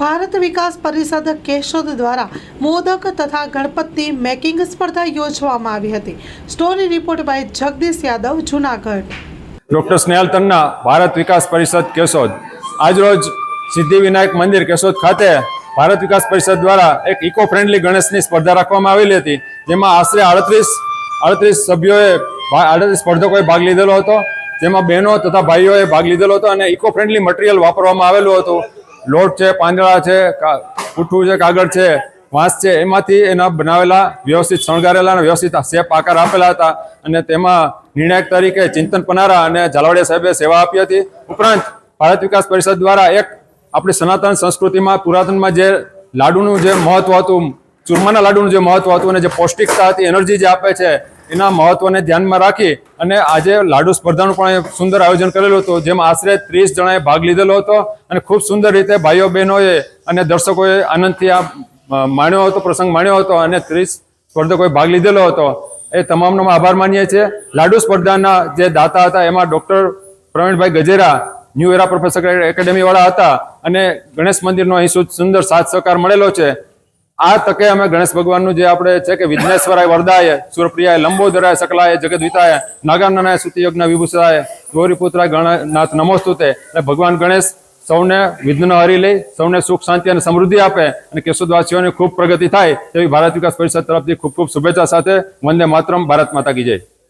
ભારત વિકાસ પરિષદ કેશોદ દ્વારા મોદક તથા ગણપતિ મેકિંગ સ્પર્ધા યોજવામાં આવી હતી. Story report by Jagdish Yadav, Junagadh. Doctor Snehal Tanna, Bharat Vikas Parishad Keshod. આજરોજ સિદ્ધિ વિનાયક મંદિર કેશોદ ખાતે ભારત વિકાસ પરિષદ દ્વારા એક ઇકો ફ્રેન્ડલી ગણેશની સ્પર્ધા રાખવામાં આવેલી હતી. જેમાં આશરે આડત્રીસ આડત્રીસ સભ્યોએ આડત્રીસ સ્પર્ધકોએ ભાગ લીધેલો હતો. જેમાં બહેનો તથા ભાઈઓએ ભાગ લીધેલો હતો અને ઇકો ફ્રેન્ડલી મટીરિયલ વાપરવામાં આવેલું હતું. લોટ છે, પાંદડા છે પૂઠું છે, કાગળ છે, વાંસ છે, એમાંથી એના બનાવેલા, વ્યવસ્થિત શણગારેલા અને વ્યવસ્થિત શેપ આકાર આપેલા હતા અને તેમાં નિર્ણાયક તરીકે ચિંતન પનારા અને ઝાલાવાડિયા સાહેબે સેવા આપી હતી. ઉપરાંત ભારત વિકાસ પરિષદ દ્વારા એક આપણી સનાતન સંસ્કૃતિમાં પુરાતનમાં જે લાડુનું જે મહત્વ હતું, ચૂરમાના લાડુનું જે મહત્વ હતું અને જે પૌષ્ટિકતા હતી, એનર્જી જે આપે છે એના મહત્વને ધ્યાનમાં રાખી અને આજે લાડુ સ્પર્ધાનું પણ સુંદર આયોજન કરેલું હતું, જેમાં આશરે ત્રીસ જણાએ ભાગ લીધેલો હતો અને ખૂબ સુંદર રીતે ભાઈઓ બહેનોએ અને દર્શકોએ આનંદથી આ માણ્યો હતો, પ્રસંગ માણ્યો હતો અને ત્રીસ સ્પર્ધકોએ ભાગ લીધેલો હતો. એ તમામનો આભાર માનીએ છીએ. લાડુ સ્પર્ધાના જે દાતા હતા, એમાં doctor Pravinbhai Gajera, new era professor એકેડેમીવાળા હતા અને ગણેશ મંદિરનો અહીં સુંદર સાથ સહકાર મળેલો છે. આ તકે અમે ગણેશ ભગવાનનું જે આપણે છે કે વિઘ્નેશ્વરાય વરદાય, સુરપ્રિયાય, લંબોદરાય, સકલાય, જગદવિતાય નાગાનનાય સુતિયજ્ઞ વિભૂષાય, ગૌરીપુત્રાય, ગણનાથ નમોસ્તુતે એટલે ભગવાન ગણેશ સૌને વિઘ્ન હરી લઈ, સૌને સુખ, શાંતિ અને સમૃદ્ધિ આપે અને કેશોદવાસીઓની ખૂબ પ્રગતિ થાય, તેવી ભારત વિકાસ પરિષદ તરફથી ખૂબ ખૂબ શુભેચ્છા સાથે વંદે માતરમ, ભારત માતા કી જય.